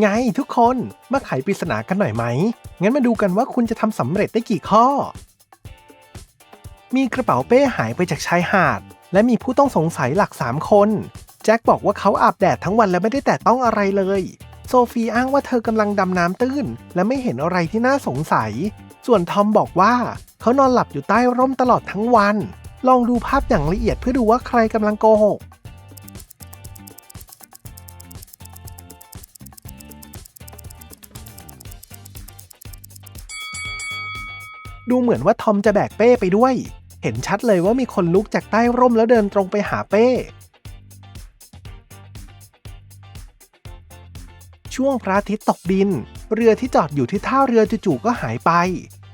ไงทุกคนมาไขปริศนากันหน่อยไหม งั้นมาดูกันว่าคุณจะทำสำเร็จได้กี่ข้อ มีกระเป๋าเป้หายไปจากชายหาด และมีผู้ต้องสงสัยหลัก 3 คน แจ็คบอกว่าเขาอาบแดดทั้งวันและไม่ได้แตะต้องอะไรเลย โซฟีอ้างว่าเธอกำลังดำน้ำตื้น และไม่เห็นอะไรที่น่าสงสัย ส่วนทอมบอกว่า เขานอนหลับอยู่ใต้ร่มตลอดทั้งวัน ลองดูภาพอย่างละเอียดเพื่อดูว่าใครกำลังโกหก ดูเหมือนว่าทอมจะแบกเป้ไปด้วย เห็นชัดเลยว่ามีคนลุกจากใต้ร่มแล้วเดินตรงไปหาเป้ ช่วงพระอาทิตย์ตกดิน เรือที่จอดอยู่ที่ท่าเรือจู่ๆก็หายไป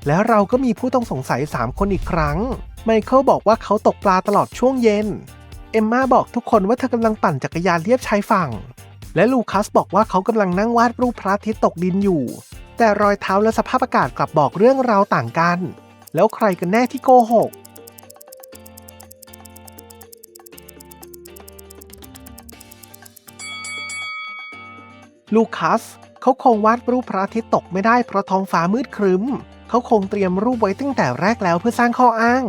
แล้วเราก็มีผู้ต้องสงสัย 3 คนอีกครั้ง ไมเคิลบอกว่าเขาตกปลาตลอดช่วงเย็น เอมมาบอกทุกคนว่าเธอกำลังปั่นจักรยานเลียบชายฝั่ง และลูคัสบอกว่าเขากำลังนั่งวาดรูปพระอาทิตย์ตกดินอยู่ แต่รอยเท้าและสภาพอากาศกลับบอกเรื่องราวต่างกัน แล้วใครกันแน่ที่โกหก ลูคัส เขาคงวาดรูปพระอาทิตย์ตกไม่ได้เพราะท้องฟ้ามืดครึ้ม เขาคงเตรียมรูปไว้ตั้งแต่แรกแล้วเพื่อสร้างข้ออ้าง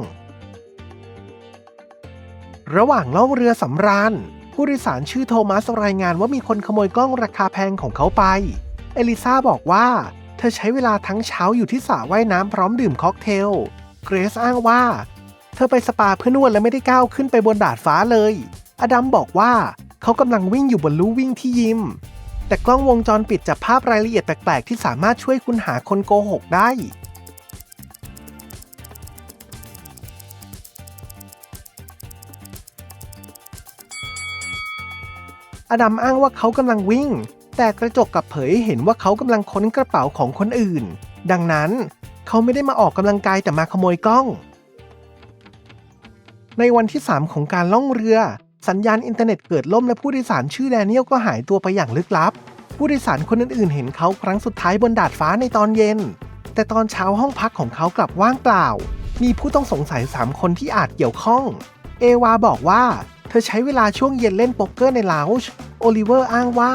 ระหว่างล่องเรือสำราญ ผู้โดยสารชื่อโทมัสรายงานว่ามีคนขโมยกล้องราคาแพงของเขาไปเอลิซาบอกว่า ธอใช้เวลาทั้งเช้าอยู่ที่สระว่ายน้ำพร้อมดื่มค็อกเทล เกรซอ้างว่า เธอไปสปาเพื่อนวดและไม่ได้ก้าวขึ้นไปบนดาดฟ้าเลย อดัมบอกว่าเขากำลังวิ่งอยู่บนลู่วิ่งที่ยิม แต่กล้องวงจรปิดจับภาพรายละเอียดแปลก ๆ ที่สามารถช่วยคุณหาคนโกหกได้ อดัมอ้างว่าเขากำลังวิ่ง แต่กระจกกลับเผยให้เห็นว่าเขากำลังค้นกระเป๋าของคนอื่น ดังนั้นเขาไม่ได้มาออกกำลังกายแต่มาขโมยกล้อง ในวันที่ 3 ของการล่องเรือ สัญญาณอินเทอร์เน็ตเกิดล่มและผู้โดยสารชื่อแดเนียลก็หายตัวไปอย่างลึกลับ ผู้โดยสารคนอื่นๆ เห็นเขาครั้งสุดท้ายบนดาดฟ้าในตอนเย็น แต่ตอนเช้าห้องพักของเขากลับว่างเปล่า มีผู้ต้องสงสัย 3 คนที่อาจเกี่ยวข้อง เอวาบอกว่า เธอใช้เวลาช่วงเย็นเล่นโป๊กเกอร์ในลาวจ์โอลิเวอร์อ้างว่า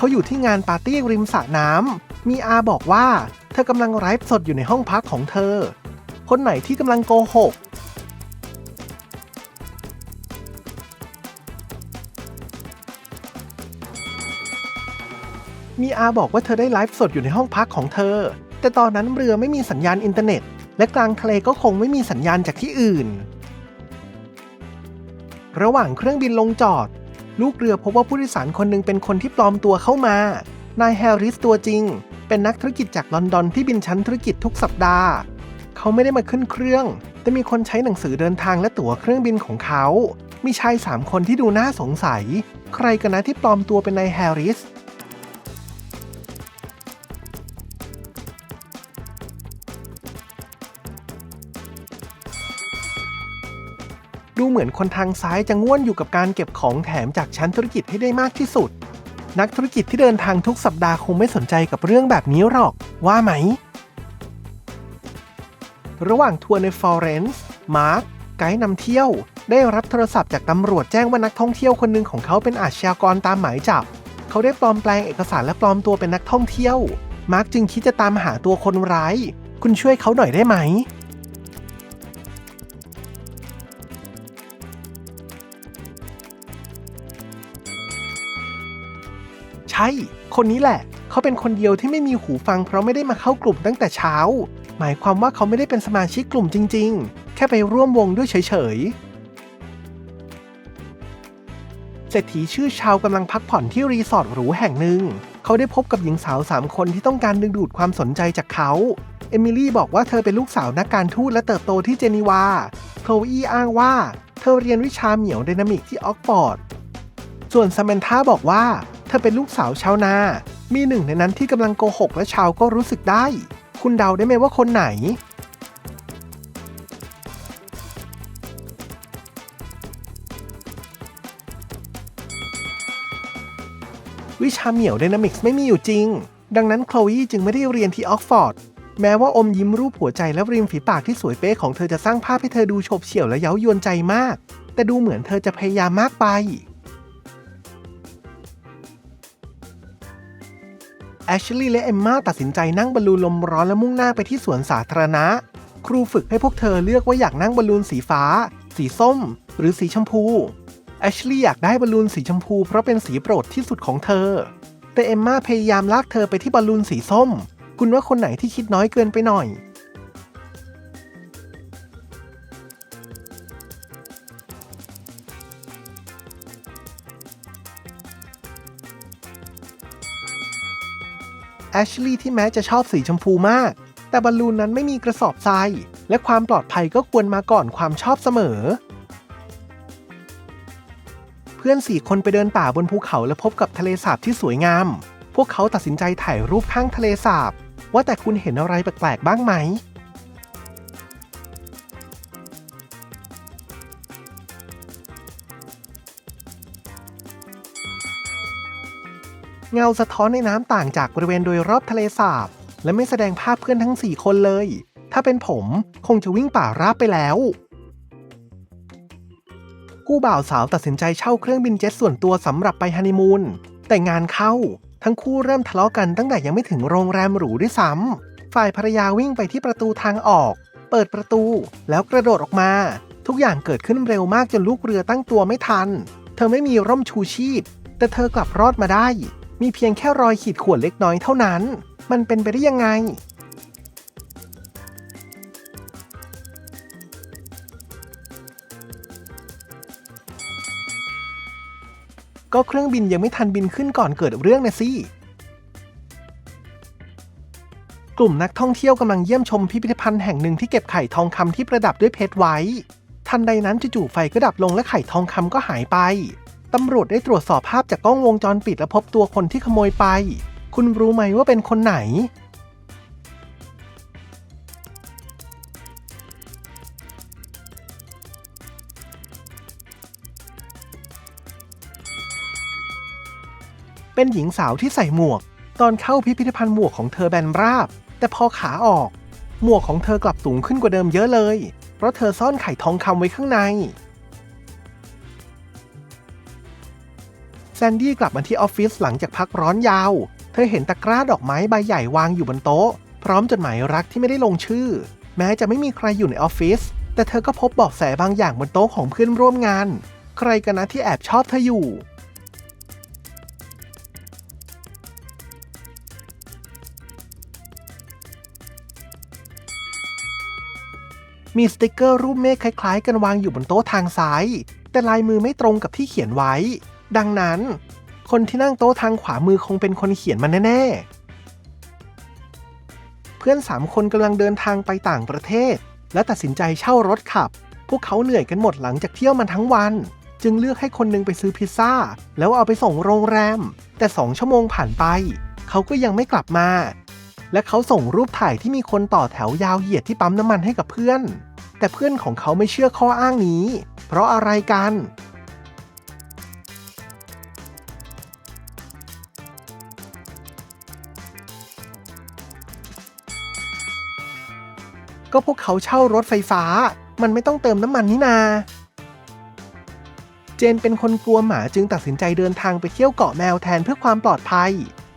เขาอยู่ที่งานปาร์ตี้ริมสระน้ำ มีอาบอกว่า เธอกำลังไลฟ์สดอยู่ในห้องพักของเธอ คนไหนที่กำลังโกหก มีอาบอกว่าเธอได้ไลฟ์สดอยู่ในห้องพักของเธอ แต่ตอนนั้นเรือไม่มีสัญญาณอินเทอร์เน็ต และกลางทะเลก็คงไม่มีสัญญาณจากที่อื่น ระหว่างเครื่องบินลงจอด ลูกเรือพบว่าผู้โดยสารคนหนึ่งเป็นคนที่ปลอมตัวเข้ามา นายแฮร์ริสตัวจริง เป็นนักธุรกิจจากลอนดอนที่บินชั้นธุรกิจทุกสัปดาห์ เขาไม่ได้มาขึ้นเครื่อง แต่มีคนใช้หนังสือเดินทางและตั๋วเครื่องบินของเขา มีชายสามคนที่ดูน่าสงสัย ใครกันนะที่ปลอมตัวเป็นนายแฮร์ริส เหมือนคนทางซ้ายจะง่วนอยู่กับการเก็บของแถมจากชั้นธุรกิจให้ได้มากที่สุด นักธุรกิจที่เดินทางทุกสัปดาห์คงไม่สนใจกับเรื่องแบบนี้หรอก ว่าไหม ระหว่างทัวร์ในฟลอเรนซ์มาร์คไกด์นำเที่ยว ได้รับโทรศัพท์จากตำรวจแจ้งว่านักท่องเที่ยวคนหนึ่งของเขาเป็นอาชญากรตามหมายจับ เขาได้ปลอมแปลงเอกสารและปลอมตัวเป็นนักท่องเที่ยว มาร์คจึงคิดจะตามหาตัวคนร้าย คุณช่วยเขาหน่อยได้ไหม ช่คนนี้แหละ เขาเป็นคนเดียวที่ไม่มีหูฟังเพราะไม่ได้มาเข้ากลุ่มตั้งแต่เช้า หมายความว่าเขาไม่ได้เป็นสมาชิกกลุ่มจริง ๆ แค่ไปร่วมวงด้วยเฉยๆ เศรษฐีชื่อชาวกำลังพักผ่อนที่รีสอร์ทหรูแห่งหนึ่ง เขาได้พบกับหญิงสาวสามคนที่ต้องการดึงดูดความสนใจจากเขา เอมิลี่บอกว่าเธอเป็นลูกสาวนักการทูตและเติบโตที่เจนีวา โคลอีอ้างว่า เธอเรียนวิชาเหมียวไดนามิกที่ออกฟอร์ด ส่วนซามนธาบอกว่า เธอเป็นลูกสาวชาวนา มีหนึ่งในนั้นที่กำลังโกหกและชาวก็รู้สึกได้ คุณเดาได้ไหมว่าคนไหน วิชาเหมี่ยวไดนามิกส์ไม่มีอยู่จริง ดังนั้นโคลอีจึงไม่ได้เรียนที่ออกฟอร์ด แม้ว่าอมยิ้มรูปหัวใจและริมฝีปากที่สวยเป๊ะของเธอจะสร้างภาพให้เธอดูโฉบเฉี่ยวและเย้ายวนใจมาก แต่ดูเหมือนเธอจะพยายามมากไป แอชลีย์และเอมมาตัดสินใจนั่งบอลลูนลมร้อนและมุ่งหน้าไปที่สวนสาธารณะ ครูฝึกให้พวกเธอเลือกว่าอยากนั่งบอลลูนสีฟ้า สีส้ม หรือสีชมพูแอชลีย์อยากได้บอลลูนสีชมพูเพราะเป็นสีโปรดที่สุดของเธอ แต่เอมมาพยายามลากเธอไปที่บอลลูนสีส้ม คุณว่าคนไหนที่คิดน้อยเกินไปหน่อย ชลีย์ที่แม้จะชอบสีชมพูมาก แต่บอลลูนนั้นไม่มีกระสอบทรายและความปลอดภัยก็ควรมาก่อนความชอบเสมอ เพื่อนสี่คนไปเดินป่าบนภูเขาและพบกับทะเลสาบที่สวยงาม พวกเขาตัดสินใจถ่ายรูปข้างทะเลสาบ ว่าแต่คุณเห็นอะไรแปลกๆบ้างไหม เงาสะท้อนในน้ำต่างจากบริเวณโดยรอบทะเลสาบ และไม่แสดงภาพเพื่อนทั้ง 4 คนเลย ถ้าเป็นผมคงจะวิ่งป่าราบไปแล้วคู่บ่าวสาวตัดสินใจเช่าเครื่องบินเจ็ตส่วนตัวสำหรับไปฮันนีมูนแต่งานเข้าทั้งคู่เริ่มทะเลาะกันตั้งแต่ยังไม่ถึงโรงแรมหรูด้วยซ้ำฝ่ายภรรยาวิ่งไปที่ประตูทางออก เปิดประตูแล้วกระโดดออกมา ทุกอย่างเกิดขึ้นเร็วมากจนลูกเรือตั้งตัวไม่ทัน เธอไม่มีร่มชูชีพ แต่เธอกลับรอดมาได้ มีเพียงแค่รอยขีดข่วนเล็กน้อยเท่านั้น มันเป็นไปได้ยังไง ก็เครื่องบินยังไม่ทันบินขึ้นก่อนเกิดเรื่องนะสิกลุ่มนักท่องเที่ยวกำลังเยี่ยมชมพิพิธภัณฑ์แห่งหนึ่งที่เก็บไข่ทองคำที่ประดับด้วยเพชรไว้ ทันใดนั้นจู่ๆไฟก็ดับลงและไข่ทองคำก็หายไป ตำรวจได้ตรวจสอบภาพจากกล้องวงจรปิดและพบตัวคนที่ขโมยไป คุณรู้ไหมว่าเป็นคนไหน เป็นหญิงสาวที่ใส่หมวก ตอนเข้าพิพิธภัณฑ์หมวกของเธอแบนราบ แต่พอขาออก หมวกของเธอกลับสูงขึ้นกว่าเดิมเยอะเลย เพราะเธอซ่อนไข่ทองคำไว้ข้างใน แซนดี้กลับมาที่ออฟฟิศหลังจากพักร้อนยาว เธอเห็นตะกร้าดอกไม้ใบใหญ่วางอยู่บนโต๊ะ พร้อมจดหมายรักที่ไม่ได้ลงชื่อ แม้จะไม่มีใครอยู่ในออฟฟิศแต่เธอก็พบเบาะแสบางอย่างบนโต๊ะของเพื่อนร่วมงาน ใครกันนะที่แอบชอบเธออยู่ มีสติกเกอร์รูปเมฆคล้ายๆ กันวางอยู่บนโต๊ะทางซ้าย แต่ลายมือไม่ตรงกับที่เขียนไว้ ดังนั้น คนที่นั่งโต๊ะทางขวามือคงเป็นคนเขียนมันแน่ ๆ เพื่อนสามคนกำลังเดินทางไปต่างประเทศ และตัดสินใจเช่ารถขับ พวกเขาเหนื่อยกันหมดหลังจากเที่ยวมันทั้งวัน จึงเลือกให้คนหนึงไปซื้อพิซซ่า แล้วเอาไปส่งโรงแรม แต่สองชั่วโมงผ่านไป เขาก็ยังไม่กลับมา และเขาส่งรูปถ่ายที่มีคนต่อแถวยาวเหยียดที่ปั๊มน้ำมันให้กับเพื่อน แต่เพื่อนของเขาไม่เชื่อข้ออ้างนี้ เพราะอะไรกัน ก็พวกเขาเช่ารถไฟฟ้า มันไม่ต้องเติมน้ำมันนี่นา เจนเป็นคนกลัวหมาจึงตัดสินใจเดินทางไปเที่ยวเกาะแมวแทนเพื่อความปลอดภัย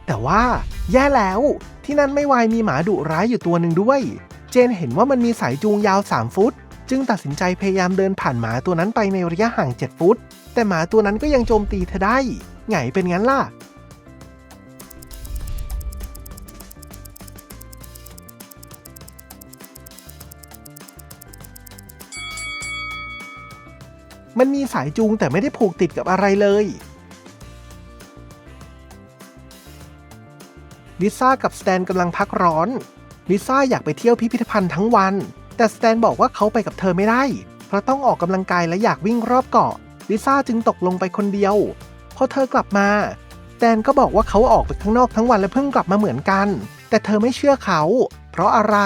แต่ว่าแย่แล้ว ที่นั่นไม่วายมีหมาดุร้ายอยู่ตัวหนึ่งด้วย เจนเห็นว่ามันมีสายจูงยาว 3 ฟุต จึงตัดสินใจพยายามเดินผ่านหมาตัวนั้นไปในระยะห่าง 7 ฟุต แต่หมาตัวนั้นก็ยังโจมตีเธอได้ไงเป็นงั้นล่ะ มันมีสายจูงแต่ไม่ได้ผูกติดกับอะไรเลยลิซ่ากับสแตนกำลังพักร้อนลิซ่าอยากไปเที่ยวพิพิธภัณฑ์ทั้งวัน แต่สแตนบอกว่าเขาไปกับเธอไม่ได้ เพราะต้องออกกำลังกายและอยากวิ่งรอบเกาะลิซ่าจึงตกลงไปคนเดียว พอเธอกลับมาสแตนก็บอกว่าเขาออกไปข้างนอกทั้งวันและเพิ่งกลับมาเหมือนกัน แต่เธอไม่เชื่อเขา เพราะอะไร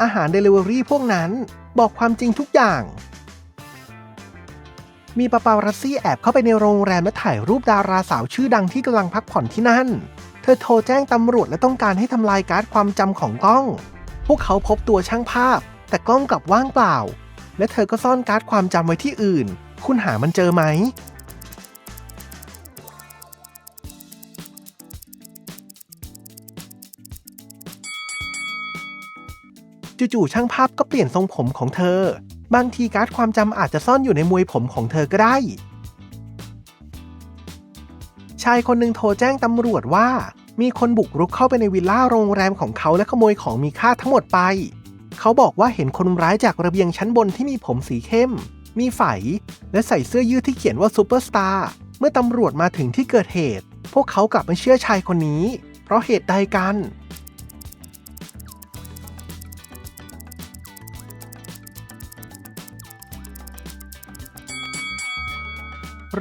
อาหารเดลิเวอรี่พวกนั้นบอกความจริงทุกอย่าง มีปาปารัสซี่แอบเข้าไปในโรงแรมและถ่ายรูปดาราสาวชื่อดังที่กำลังพักผ่อนที่นั่นเธธอโทรแจ้งตำรวจและต้องการให้ทำลายการ์ดความจำของกล้อง พวกเขาพบตัวช่างภาพ แต่กล้องกลับว่างเปล่า และเธอก็ซ่อนการ์ดความจำไว้ที่อื่น คุณหามันเจอไหม จู่ๆช่างภาพก็เปลี่ยนทรงผมของเธอ บางทีการ์ดความจำอาจจะซ่อนอยู่ในมวยผมของเธอก็ได้ ชายคนหนึ่งโทรแจ้งตำรวจว่า มีคนบุกรุกเข้าไปในวิลล่าโรงแรมของเขาและขโมยของมีค่าทั้งหมดไป เขาบอกว่าเห็นคนร้ายจากระเบียงชั้นบนที่มีผมสีเข้ม มีไฝ และใส่เสื้อยืดที่เขียนว่าซูเปอร์สตาร์เมื่อตำรวจมาถึงที่เกิดเหตุ พวกเขากลับไม่เชื่อชายคนนี้ เพราะเหตุใดกัน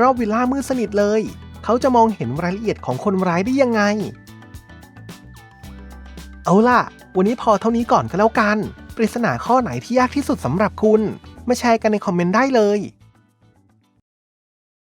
รอบวิลล่ามืดสนิทเลย เขาจะมองเห็นรายละเอียดของคนร้ายได้ยังไง เอาล่ะ วันนี้พอเท่านี้ก่อนก็แล้วกัน ปริศนาข้อไหนที่ยากที่สุดสำหรับคุณ มาแชร์กันในคอมเมนต์ได้เลย